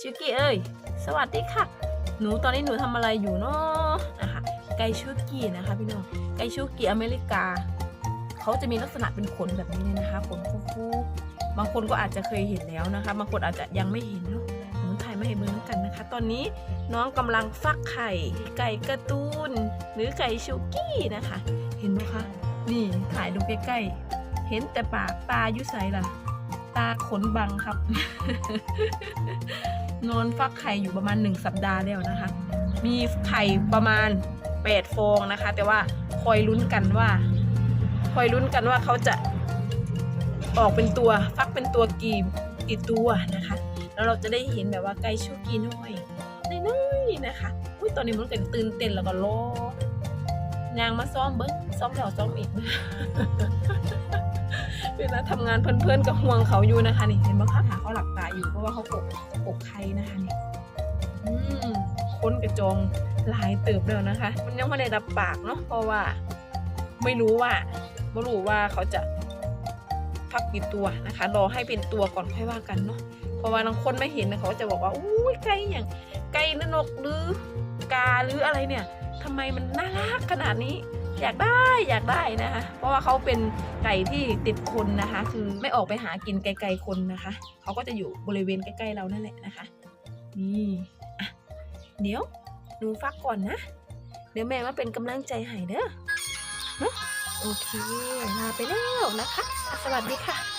ชิกี้เอ้ย สวัสดีค่ะ หนูตอนนี้หนูทำอะไรอยู่เนาะนะคะไก่ชูกี้นะคะพี่น้อง ไก่ชูกี้อเมริกา เขาจะมีลักษณะเป็นขนแบบนี้เลยนะคะขนฟูๆบางคนก็อาจจะเคยเห็นแล้วนะคะ บางคนอาจจะยังไม่เห็นเนาะหนูถ่ายมาให้เบิ่งกันนะคะ ตอนนี้น้องกำลังฟักไข่ ไก่กระตูน หรือไก่ชูกี้นะคะ เห็นไหมคะ นี่ถ่ายดูใกล้ๆ เห็นแต่ปากตายุใสล่ะ ตาขนบังครับ นอนฟักไข่อยู่ประมาณ 1 สัปดาห์แล้วนะคะ มีไข่ประมาณ8ฟองนะคะ แต่ว่าคอยลุ้นกันว่า คอยลุ้นกันว่าเขาจะออกเป็นตัวฟักเป็นตัวกี่กี่ตัวนะคะ แล้วเราจะได้เห็นแบบว่าไก่ชูกีน้อยน้อยนะคะอุ้ยตอนนี้มันก็ตื่นเต้นแล้วก็รอยางมาซ้อมเบิ้งซ้อมแล้วซ้อมอีก เวลาทำงานเพื่อนๆก็ห่วงเขาอยู่นะคะนี่เห็นไหมคะหาเขาหลับตาอยู่เพราะว่าเขากกกกไข่นะคะนี่อืมค้นกระจองหลายเติบแล้วนะคะ มันยังไม่ได้รับปากเนาะเพราะว่า ไม่รู้ว่าไม่รู้ว่าเขาจะพักกี่ตัวนะคะ รอให้เป็นตัวก่อนค่อยว่ากันเนาะเพราะว่าบางคนไม่เห็นนะเขาก็จะบอกว่าอุ้ยไก่อย่างไก่นกหรือกาหรืออะไรเนี่ยทำไมมันน่ารักขนาดนี้ อยากได้อยากได้นะคะ เพราะว่าเขาเป็นไก่ที่ติดคนนะคะ คือไม่ออกไปหากินไกลๆคนนะคะ เขาก็จะอยู่บริเวณใกล้ๆเรานั่นแหละนะคะ นี่อะเดี๋ยวหนูฟักก่อนนะ เดี๋ยวแม่มาเป็นกำลังใจให้เด้อโอเคลาไปแล้วนะคะ สวัสดีค่ะ